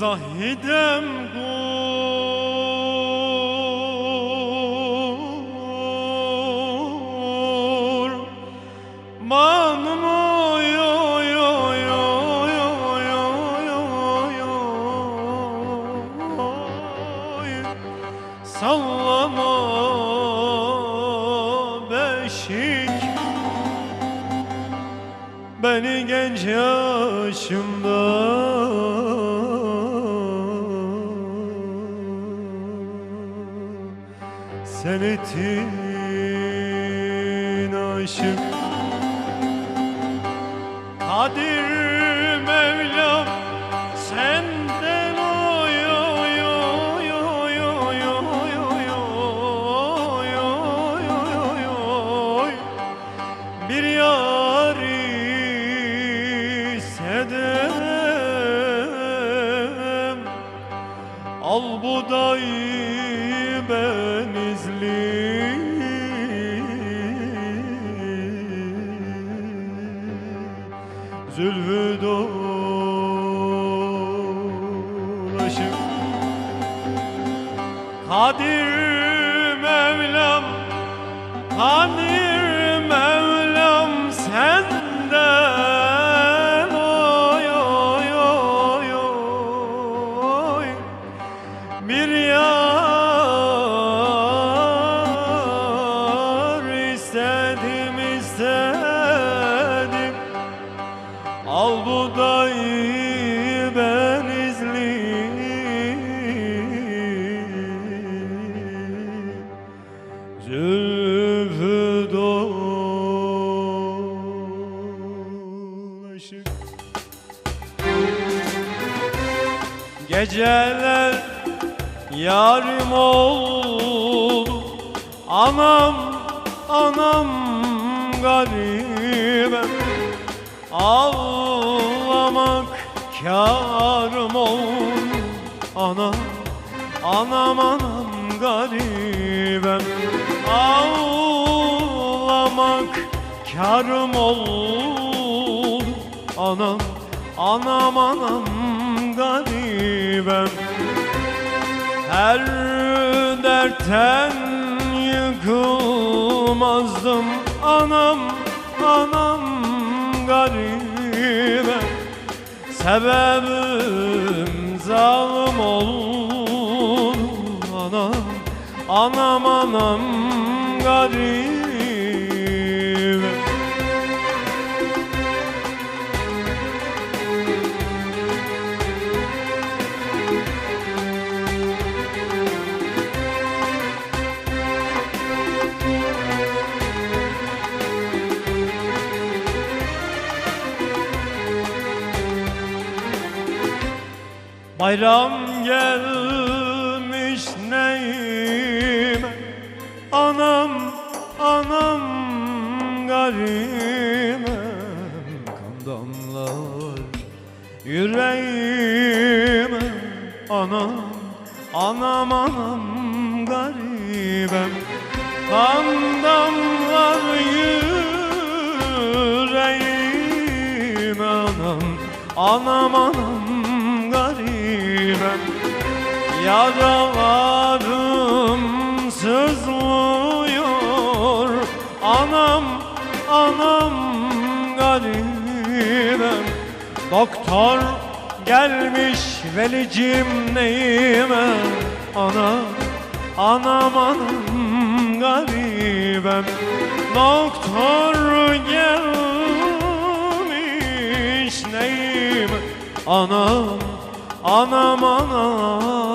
zahidem gur. Manım oy oy oy oy oy oy oy sallama beşik. Beni genç yaşımda Sen ettin aşık Kadir Mevlam senden oy oy oy oy oy oy oy oy oy oy oy bir yari sedem Al budayı ben Zülfü dolaşıp Kadir Mevlam Kadir Geceler yarim oldu Anam, anam garibim Ağlamak kârım oldu Anam, anam anam garibim Ağlamak kârım oldu Anam, anam anam garibim Her dertten yıkılmazdım. Anam, anam garibim Sebebim zalim oldu. Anam, anam anam garibim Bayram gelmiş neyime Anam, anam garime Kan damlar yüreğime Anam, anam, anam garibem Kan damlar yüreğime Anam, anam, anam Yaralarım sızlıyor. Anam, anam garibem. Doktor gelmiş velicim neyime? Anam, anam, anam garibem. Doktor gelmiş neyime? Anam, anam, anam